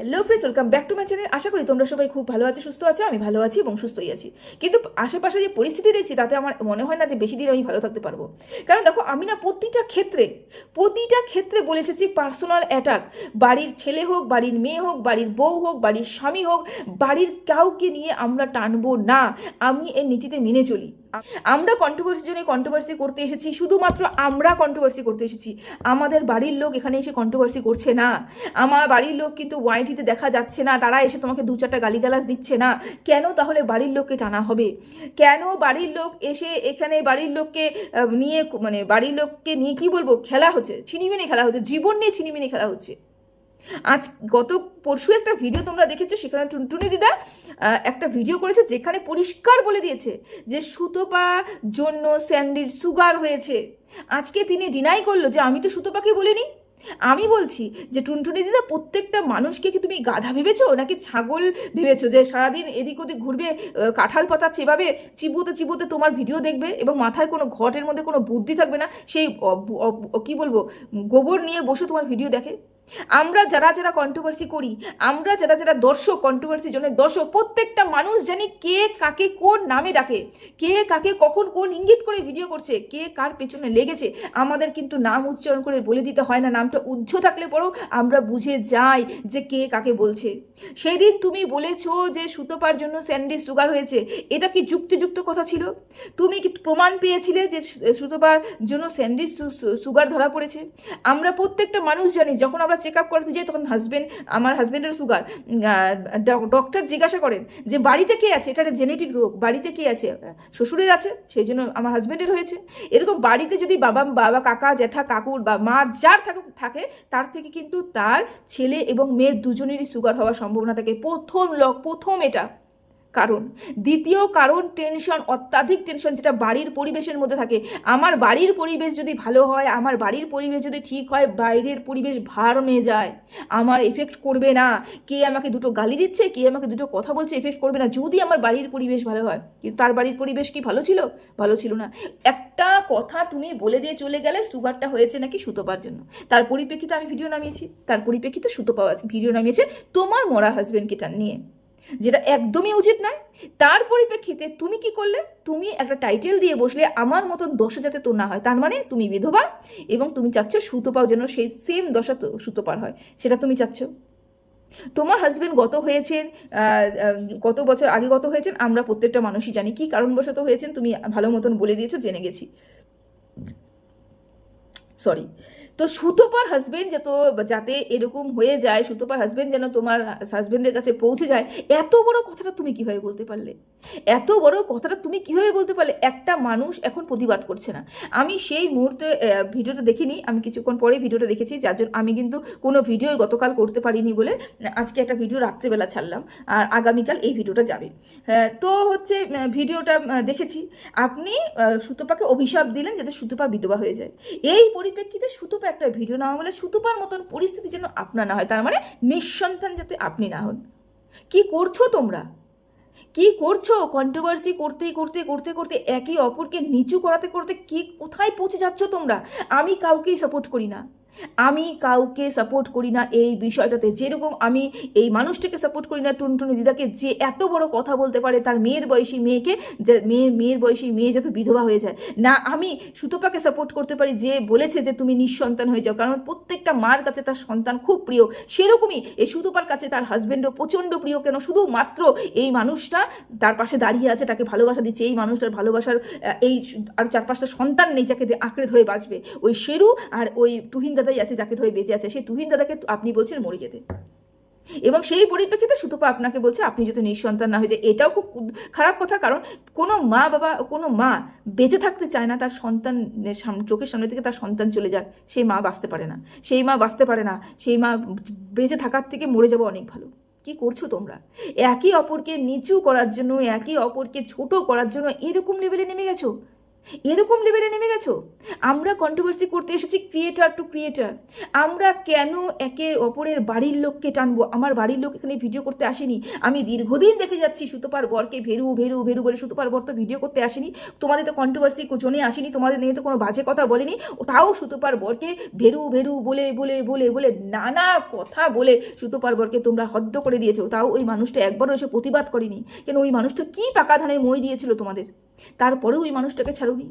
Hello friends welcome back to my channel আশা করি তোমরা সবাই খুব ভালো আছো, সুস্থ আছো, আমি ভালো আছি এবং সুস্থই আছি। কিন্তু আশেপাশে যে পরিস্থিতি দেখছি, তাতে আমার মনে হয় না যে বেশি দিন আমি ভালো থাকতে পারব। কারণ দেখো, আমি না প্রতিটা ক্ষেত্রে প্রতিটা ক্ষেত্রে বলে এসেছি পার্সোনাল অ্যাটাক বাড়ির ছেলে হোক, বাড়ির মেয়ে হোক, বাড়ির বউ হোক, বাড়ির স্বামী হোক, বাড়ির কাউকে নিয়ে আমরা টানবো না। আমি এর নীতিতে মেনে চলি। আমরা কন্ট্রোভার্সির জন্য কন্ট্রোভার্সি করতে এসেছি, শুধুমাত্র আমরা কন্ট্রোভার্সি করতে এসেছি। আমাদের বাড়ির লোক এখানে এসে কন্ট্রোভার্সি করছে না। আমার বাড়ির লোক কিন্তু ওয়াইটিতে দেখা যাচ্ছে না, তারা এসে তোমাকে দু চারটা গালিগালাজ দিচ্ছে না, কেন তাহলে বাড়ির লোককে টানা হবে? কেন বাড়ির লোক এসে এখানে বাড়ির লোককে নিয়ে মানে বাড়ির লোককে নিয়ে কি বলব, খেলা হচ্ছে, ছিনিমিনি খেলা হচ্ছে, জীবন নিয়ে ছিনিমিনি খেলা হচ্ছে। আজ গত পরশু একটা ভিডিও তোমরা দেখেছ, সেখানে টুনটুনি দিদা একটা ভিডিও করেছে যেখানে পরিষ্কার বলে দিয়েছে যে সুতোপা জন্য স্যান্ডির সুগার হয়েছে। আজকে তিনি ডিনাই করল যে আমি তো সুতোপাকে বলিনি। আমি বলছি যে, টুনটুনি দিদা, প্রত্যেকটা মানুষকে কি তুমি গাধা ভেবেছো? নাকি ছাগল ভেবেছো যে, সারাদিন এদিক ওদিক ঘুরবে কাঁঠাল পাতা চেবাবে, চিবোতে চিবোতে তোমার ভিডিও দেখবে এবং মাথায় কোনো ঘটের মধ্যে কোনো বুদ্ধি থাকবে না? সেই কি বলব, গোবর নিয়ে বসে তোমার ভিডিও দেখে? আমরা যারা যারা কন্ট্রোভার্সি করি, আমরা যারা যারা দর্শক কন্ট্রোভার্সির জন্য দর্শক, প্রত্যেকটা মানুষ জানি কে কাকে কোন নামে ডাকে, কে কাকে কখন কোন ইঙ্গিত করে ভিডিও করছে, কে কার পেছনে লেগেছে, আমাদের কিন্তু নাম উচ্চারণ করে বলে দিতে হয় না, নামটা উজ্জ্ব থাকলে পরেও আমরা বুঝে যাই যে কে কাকে বলছে। সেদিন তুমি বলেছ যে সুতোপার জন্য স্যান্ডি সুগার হয়েছে, এটা কি যুক্তিযুক্ত কথা ছিল? তুমি কি প্রমাণ পেয়েছিলে যে সুতোপার জন্য স্যান্ডি সুগার ধরা পড়েছে? আমরা প্রত্যেকটা মানুষ জানি, যখন আমরা চেক আপ করাতে যাই তখন হাজব্যান্ড আমার হাজব্যান্ডের সুগার ডক্টর জিজ্ঞাসা করেন যে বাড়িতে কে আছে? এটা একটা জেনেটিক রোগ, বাড়িতে কে আছে? শ্বশুরের আছে, সেই জন্য আমার হাজব্যান্ডের হয়েছে। এরকম বাড়িতে যদি বাবা বাবা, কাকা, জ্যাঠা, কাকুর বা মার যার থাকে, তার থেকে কিন্তু তার ছেলে এবং মেয়ের দুজনেরই সুগার হওয়ার সম্ভাবনা থাকে। প্রথম লক প্রথম এটা। কারণ। দ্বিতীয় কারণ টেনশন অত্যাধিক টেনশন যেটা বাড়ির পরিবেশের মধ্যে থাকে। আমার বাড়ির পরিবেশ যদি ভালো হয়, আমার বাড়ির পরিবেশ যদি ঠিক হয়, বাইরের পরিবেশ ভার মেয়ে যায়। আমার এফেক্ট করবে না। কে আমাকে দুটো গালি দিচ্ছে, কে আমাকে দুটো কথা বলছে এফেক্ট করবে না। যদি আমার বাড়ির পরিবেশ ভালো হয়, কিন্তু তার বাড়ির পরিবেশ কি ভালো ছিল? ভালো ছিল না। একটা কথা তুমি বলে দিয়ে চলে গেলে সুগারটা হয়েছে নাকি সুতো পাওয়ার জন্য। তার পরিপ্রেক্ষিতে আমি ভিডিও নামিয়েছি। তার পরিপ্রেক্ষিতে সুতো পাওয়া ভিডিও নামিয়েছে তোমার মরা হাজবেন্ডকে টান নিয়ে। যেটা একদমই উচিত নয়। তার পরিপ্রেক্ষিতে তুমি কি করলে? তুমি একটা টাইটেল দিয়ে বসলে আমার মতন দশা যাতে তো না হয়। তার মানে তুমি বিধবা এবং তুমি চাচ্ছ সুতোপাও যেন সেই সেম দশা সুতোপার হয়। সেটা তুমি চাচ্ছ। তোমার হাজবেন্ড গত হয়েছেন কত বছর আগে গত হয়েছেন, আমরা প্রত্যেকটা মানুষই জানি। কি কারণবশত হয়েছেন? তুমি ভালো মতন বলে দিয়েছ, জেনে গেছি। সরি তো সুতোপার হাজবেন্ড যত যাতে এরকম হয়ে যায় সুতোপার হাজবেন্ড যেন তোমার হাজবেন্ডের কাছে পৌঁছে যায় এত বড় কথাটা তুমি কীভাবে বলতে পারলে? এত বড় কথাটা তুমি কীভাবে বলতে পারলে? একটা মানুষ এখন প্রতিবাদ করছে না। আমি সেই মুহূর্তে ভিডিওটা দেখিনি আমি কিছুক্ষণ পরে ভিডিওটা দেখেছি যার জন্য আমি কিন্তু কোনো ভিডিও গতকাল করতে পারিনি বলে আজকে একটা ভিডিও রাত্রেবেলা ছাড়লাম আর আগামীকাল এই ভিডিওটা যাবে। হ্যাঁ, তো হচ্ছে ভিডিওটা দেখেছি। আপনি সুতোপাকে অভিশাপ দিলেন যাতে সুতোপা বিধবা হয়ে যায়। এই পরিপ্রেক্ষিতে সুতোপা একটা ভিডিও নেওয়া বলে সুতোপার মতন পরিস্থিতি যেন আপনার না হয়। তার মানে নিঃসন্তান যাতে আপনি না হন। কি করছ তোমরা? কি করছ? কন্ট্রোভার্সি করতে করতে করতে করতে একে অপরকে নিচু করাতে, করতে কি কোথায় পৌঁছে যাচ্ছ তোমরা? আমি কাউকেই সাপোর্ট করি না। আমি কাউকে সাপোর্ট করি না এই বিষয়টাতে। যেরকম আমি এই মানুষটাকে সাপোর্ট করি না টুনটুনি দিদাকে, যে এত বড় কথা বলতে পারে তার মেয়ের বয়সী মেয়েকে, যে মেয়ে, মেয়ের বয়সী মেয়ে যাতে বিধবা হয়ে যায়। না, আমি সুতোপাকে সাপোর্ট করতে পারি যে বলেছে যে তুমি নিঃসন্তান হয়ে যাও, কারণ প্রত্যেকটা মার কাছে তার সন্তান খুব প্রিয়। সেরকমই এই সুতপার কাছে তার হাজব্যান্ডও প্রচণ্ড প্রিয়, কেন শুধুমাত্র এই মানুষটা তার পাশে দাঁড়িয়ে আছে, তাকে ভালোবাসা দিচ্ছে, এই মানুষটার ভালোবাসার এই আর চার পাঁচটা সন্তান নেই যাকে আঁকড়ে ধরে বাঁচবে। ওই শেরু আর ওই তুহিন দাদাই আছে, যাকে ধরে বেঁচে আছে, সেই তুহিন দাদাকে আপনি বলছেন মরে যেতে। এবং সেই পরিপ্রেক্ষিতে সুতপা আপনাকে বলছে, আপনি যদি নিঃসন্তান না হয়ে যায় এটাও খুব খারাপ কথা, কারণ কোনো মা বাবা, কোনো মা বেঁচে থাকতে চায় না, তার সন্তান চোখের সামনে থেকে তার সন্তান চলে যাক। সেই মা বাঁচতে পারে না। সেই মা বাঁচতে পারে না। সেই মা বেঁচে থাকার থেকে মরে যাব অনেক ভালো। কি করছ তোমরা? একে অপরকে নিচু করার জন্য, একে অপরকে ছোট করার জন্য এরকম লেভেলে নেমে গেছো? এরকম লেভেলে নেমে গেছো? আমরা কন্ট্রোভার্সি করতে এসেছি ক্রিয়েটার টু ক্রিয়েটার আমরা কেন একে অপরের বাড়ির লোককে টানবো? আমার বাড়ির লোক এখানে ভিডিও করতে আসেনি। আমি দীর্ঘদিন দেখে যাচ্ছি সুতোপার বরকে ভেরু ভেরু ভেরু বলে সুতোপার বর তো ভিডিও করতে আসেনি। তোমাদের তো কন্ট্রোভার্সি জনে আসেনি, তোমাদের নিয়ে তো কোনো বাজে কথা বলেনি। তাও সুতোপার বরকে ভেরু ভেরু বলে বলে বলে বলে নানা কথা বলে সুতোপার বরকে তোমরা হদ্দ করে দিয়েছ। তাও ওই মানুষটা একবারও এসে প্রতিবাদ করেনি। কেন ওই মানুষটা কী পাকা ধানের মই দিয়েছিল তোমাদের? তারপরেও ওই মানুষটাকে ছাড়ুনি।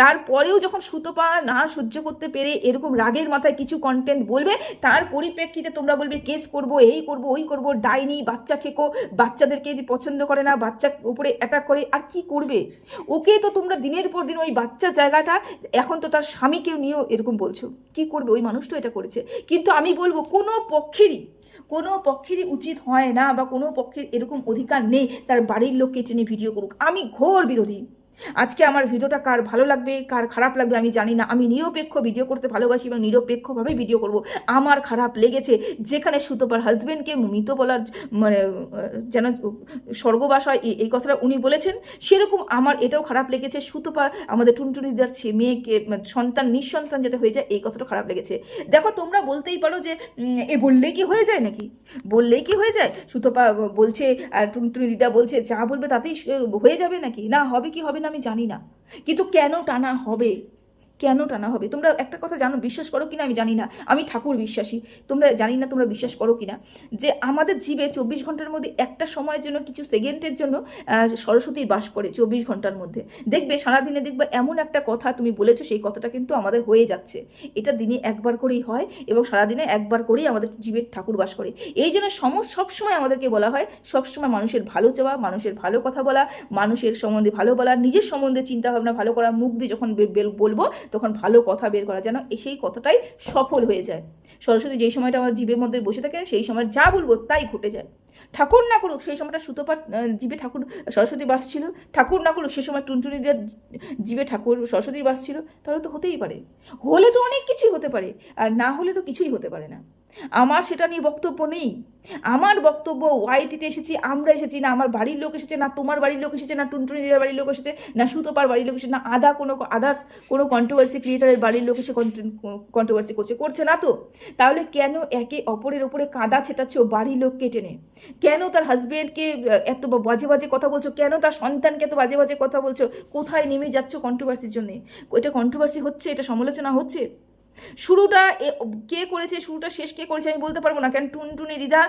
তারপরেও যখন সুতোপা না সহ্য করতে পেরে এরকম রাগের মাথায় কিছু কন্টেন্ট বলবে, তার পরিপ্রেক্ষিতে তোমরা বলবে, কেস করব, এই করব, ওই করব ডাইনি বাচ্চা খেকো, বাচ্চাদেরকে পছন্দ করে না, বাচ্চা উপরে অ্যাটাক করে, আর কি করবে? ওকে তো তোমরা দিনের পর দিন ওই বাচ্চা জায়গাটা, এখন তো তার স্বামীকেও নিয়েও এরকম বলছো। কি করবে? ওই মানুষ তো এটা করেছে। কিন্তু আমি বলব, কোনো পক্ষেরই কোনো পক্ষেরই উচিত হয় না বা কোনো পক্ষের এরকম অধিকার নেই, তার বাড়ির লোককে টেনে ভিডিও করুক। আমি ঘোর বিরোধী। আজকে আমার ভিডিওটা কার ভালো লাগবে, কার খারাপ লাগবে আমি জানি না। আমি নিরপেক্ষ ভিডিও করতে ভালোবাসি এবং নিরপেক্ষভাবে ভিডিও করব। আমার খারাপ লেগেছে যেখানে সুতোপার হাজব্যান্ডকে মৃত বলার মানে যেন স্বর্গবাস হয় এই- কথাটা উনি বলেছেন। সেরকম আমার এটাও খারাপ লেগেছে। সুতোপা আমাদের টুনটুনিদার ছে, মেয়েকে, সন্তান, নিঃসন্তান যাতে হয়ে যায়, এই কথাটা খারাপ লেগেছে। দেখো, তোমরা বলতেই পারো যে এ বললেই কি হয়ে যায় নাকি? বললেই কি হয়ে যায়? সুতোপা বলছে, আর টুনটুনি দিদা বলছে, যা বলবে তাতেই হয়ে যাবে নাকি? না, হবে কি হবে না আমি জানি না। কিন্তু কেন টানা হবে? কেন টানা হবে? তোমরা একটা কথা জানো, বিশ্বাস করো কিনা আমি জানি না। আমি ঠাকুর বিশ্বাসী। তোমরা জানি না তোমরা বিশ্বাস করো কিনা। যে আমাদের জীবে চব্বিশ ঘণ্টার মধ্যে একটা সময়ের জন্য, কিছু সেকেন্ডের জন্য সরস্বতীর বাস করে চব্বিশ ঘণ্টার মধ্যে। দেখবে, সারাদিনে দেখবে এমন একটা কথা তুমি বলেছ, সেই কথাটা কিন্তু আমাদের হয়ে যাচ্ছে। এটা দিনে একবার করেই হয় এবং সারাদিনে একবার করেই আমাদের জীবের ঠাকুর বাস করে। এই জন্য সমস্ত সবসময় আমাদেরকে বলা হয়, সবসময় মানুষের ভালো চাওয়া, মানুষের ভালো কথা বলা, মানুষের সম্বন্ধে ভালো বলা, নিজের সম্বন্ধে চিন্তা ভাবনা ভালো করা, মুখ দিয়ে যখন বলব তখন ভালো কথা বের করা যেন সেই কথাটাই সফল হয়ে যায়। সরস্বতী যেই সময়টা আমার জীবের মধ্যে বসে থাকে, সেই সময় যা বলব তাই ঘটে যায়। ঠাকুর না করুক, সেই সময়টা সুতোপার জীবে ঠাকুর, সরস্বতী বাস ছিল। ঠাকুর না করুক, সে সময় টুনটুনিদের জীবে ঠাকুর সরস্বতীর বাস ছিল। তাহলে তো হতেই পারে। হলে তো অনেক কিছুই হতে পারে, আর না হলে তো কিছুই হতে পারে না। আমার সেটা নিয়ে বক্তব্য নেই। আমার বক্তব্য, ওয়াইটিতে এসেছি, আমরা এসেছি, না আমার বাড়ির লোক এসেছে, না তোমার বাড়ির লোক এসেছে, না টুনটুনি দিদার বাড়ির লোক এসেছে, না সুতোপার বাড়ির লোক এসেছে, না আদা কোনো আদার্স কোনো কন্ট্রোভার্সি ক্রিয়েটারের বাড়ির লোক এসে কন্ট্রোভার্সি করছে করছে না তো? তাহলে কেন একে অপরের ওপরে কাদা ছেটাচ্ছ বাড়ির লোককে টেনে? কেন তার হাজব্যান্ডকে এত বাজে বাজে কথা বলছো? কেন তার সন্তানকে এত বাজে বাজে কথা বলছো? কোথায় নেমে যাচ্ছ কন্ট্রোভার্সির জন্যে? এটা কন্ট্রোভার্সি হচ্ছে? এটা সমালোচনা হচ্ছে? শুরুটা কে করেছে, শুরুটা শেষ কে করেছে আমি বলতে পারব না। কেন টুনটুনি দিদা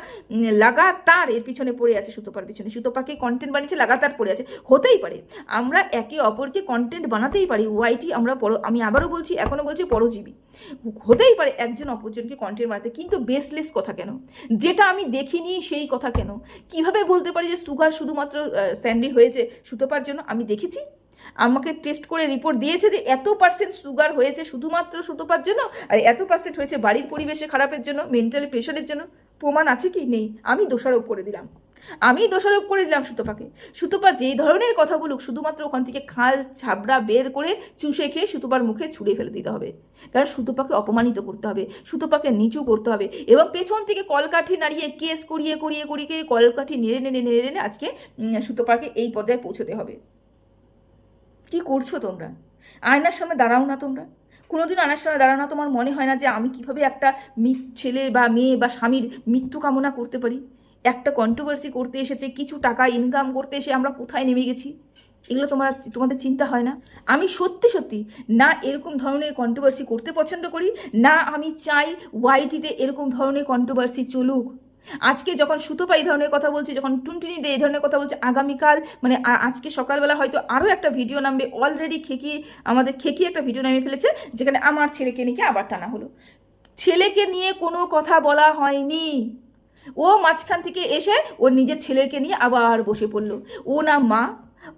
লাগাতার এর পিছনে পড়ে আছে সুতোপার পিছনে। সুতোপাকে কন্টেন্ট বানিয়েছে, লাগাতার পড়ে আছে। হতেই পারে, আমরা একে অপরকে কন্টেন্ট বানাতেই পারি। ওয়াইটি আমরা পর, আমি আবারও বলছি, এখনও বলছি পরজীবী। হতেই পারে একজন অপরজনকে কন্টেন্ট বানাতে, কিন্তু বেসলেস কথা কেন? যেটা আমি দেখিনি সেই কথা কেন? কীভাবে বলতে পারি যে সুগার শুধুমাত্র স্যান্ডি হয়েছে সুতোপার জন্য? আমি দেখেছি। আমাকে টেস্ট করে রিপোর্ট দিয়েছে যে এত পার্সেন্ট সুগার হয়েছে শুধুমাত্র সুতোপার জন্য আর এত পার্সেন্ট হয়েছে বাড়ির পরিবেশে খারাপের জন্য মেন্টাল প্রেশারের জন্য? প্রমাণ আছে কি? নেই। আমি দোষারোপ করে দিলাম। আমি দোষারোপ করে দিলাম সুতোপাকে। সুতোপা যেই ধরনের কথা বলুক, শুধুমাত্র ওখান থেকে খাল, ছাবড়া বের করে চুষে খেয়ে সুতোপার মুখে ছুঁড়ে ফেলে দিতে হবে। কারণ সুতোপাকে অপমানিত করতে হবে, সুতোপাকে নিচু করতে হবে এবং পেছন থেকে কলকাঠি নাড়িয়ে, কেস করিয়ে করিয়ে করিয়ে কলকাঠি নেড়ে নেড়ে নেড়ে নেড়ে আজকে সুতোপাকে এই পর্যায়ে পৌঁছতে হবে। কি করছ তোমরা? আয়নার সামনে দাঁড়াও না তোমরা। কোনোদিন আয়নার সামনে দাঁড়াও না, তোমার মনে হয় না যে আমি কীভাবে একটা ছেলে বা মেয়ে বা স্বামীর মৃত্যু কামনা করতে পারি? একটা কন্ট্রোভার্সি করতে এসেছে, কিছু টাকা ইনকাম করতে এসে আমরা কোথায় নেমে গেছি? এগুলো তোমার, তোমাদের চিন্তা হয় না? আমি সত্যি সত্যি না এরকম ধরনের কন্ট্রোভার্সি করতে পছন্দ করি, না আমি চাই ওয়াইটিতে এরকম ধরনের কন্ট্রোভার্সি চলুক। আজকে যখন সুতোপা এই ধরনের কথা বলছে, যখন টুনটুনি দে এই ধরনের কথা বলছে, আগামীকাল মানে আজকে সকালবেলা হয়তো আরও একটা ভিডিও নামবে অলরেডি খেকি, আমাদের খেকি একটা ভিডিও নামিয়ে ফেলেছে, যেখানে আমার ছেলেকে নিয়ে আবার টানা হলো। ছেলেকে নিয়ে কোনো কথা বলা হয়নি। ও মাঝখান থেকে এসে ওর নিজের ছেলেকে নিয়ে আবার বসে পড়ল। ও না মা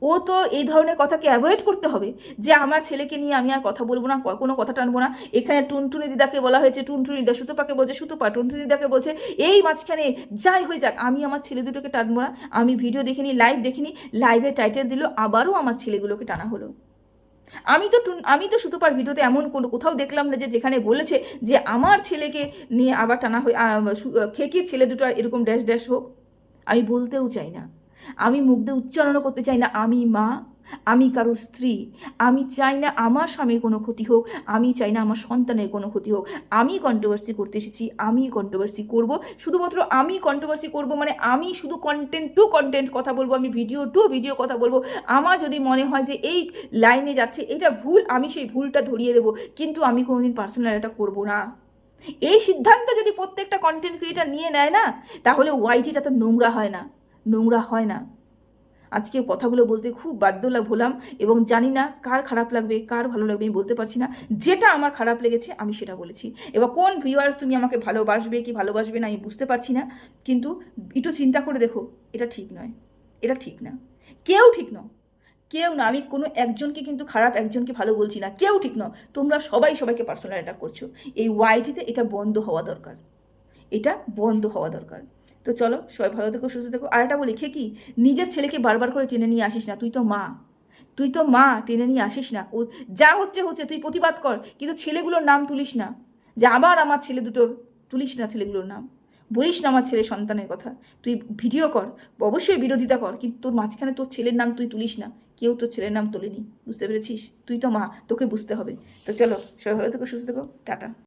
ও তো এই ধরনের কথাকে অ্যাভয়েড করতে হবে যে আমার ছেলেকে নিয়ে আমি আর কথা বলব না, কোনো কথা টানবো না। এখানে টুনটুনি দিদাকে বলা হয়েছে, টুনটুনি দিদা সুতোপাকে বলছে, সুতোপা, টুনটুনি দিদাকে বলছে, এই মাঝখানে যাই হয়ে যাক, আমি আমার ছেলে দুটোকে টানবো না। আমি ভিডিও দেখিনি লাইভ দেখিনি লাইভে টাইটেল দিল, আবারও আমার ছেলেগুলোকে টানা হলো। আমি তো আমি তো সুতোপার ভিডিওতে এমন কোনো কোথাও দেখলাম না যে যেখানে বলেছে যে আমার ছেলেকে নিয়ে আবার টানা হয়ে খেকির ছেলে দুটো আর এরকম ড্যাশ ড্যাশ হোক। আমি বলতেও চাই না। আমি দিয়ে উচ্চারণও করতে চাই না, আমি মা, আমি কারোর স্ত্রী, আমি চাই না আমার স্বামীর কোনো ক্ষতি হোক, আমি চাই না আমার সন্তানের কোনো ক্ষতি হোক। আমি কন্ট্রোভার্সি করতে এসেছি, আমি কন্ট্রোভার্সি করব, শুধুমাত্র আমি কন্ট্রোভার্সি করব মানে আমি শুধু কন্টেন্ট টু কন্টেন্ট কথা বলব, আমি ভিডিও টু ভিডিও কথা বলব। আমার যদি মনে হয় যে এই লাইনে যাচ্ছে, এটা ভুল, আমি সেই ভুলটা ধরিয়ে দেবো, কিন্তু আমি কোনোদিন পার্সোনাল এটা করব না। এই সিদ্ধান্ত যদি প্রত্যেকটা কন্টেন্ট ক্রিয়েটার নিয়ে নেয় না, তাহলে ওয়াইটিটা তো নোংরা হয় না। নোংরা হয় না। আজকে কথাগুলো বলতে খুব বাধ্য হলাম এবং জানি না কার খারাপ লাগবে, কার ভালো লাগবে, আমি বলতে পারছি না। যেটা আমার খারাপ লেগেছে, আমি সেটা বলেছি। এবার কোন ভিউয়ার্স তুমি আমাকে ভালোবাসবে কি ভালোবাসবে না, আমি বুঝতে পারছি না। কিন্তু একটু চিন্তা করে দেখো, এটা ঠিক নয়। এটা ঠিক না। কেউ ঠিক নয়। কেউ না, আমি কোনো একজনকে কিন্তু খারাপ, একজনকে ভালো বলছি না। কেউ ঠিক নয়। তোমরা সবাই সবাইকে পার্সোনাল অ্যাটাক করছ। এই ওয়াইটিতে এটা বন্ধ হওয়া দরকার। এটা বন্ধ হওয়া দরকার। তো চলো, সবাই ভালো থেকো, সুস্থ থেকো। আর একটা বলি কি নিজের ছেলেকে বারবার করে টেনে নিয়ে আসিস না। তুই তো মা। তুই তো মা, টেনে নিয়ে আসিস না। ও, যা হচ্ছে হচ্ছে। তুই প্রতিবাদ কর, কিন্তু ছেলেগুলোর নাম তুলিস না। যে আবার আমার ছেলে দুটোর, তুলিস না ছেলেগুলোর নাম। বলিস না আমার ছেলে সন্তানের কথা। তুই ভিডিও কর, অবশ্যই বিরোধিতা কর, কিন্তু তোর মাঝখানে তোর ছেলের নাম তুই তুলিস না। কেউ তোর ছেলের নাম তোলেনি। বুঝতে পেরেছিস? তুই তো মা, তোকে বুঝতে হবে। তো চলো, সবাই ভালো থেকো, সুস্থ থেকো। টাটা।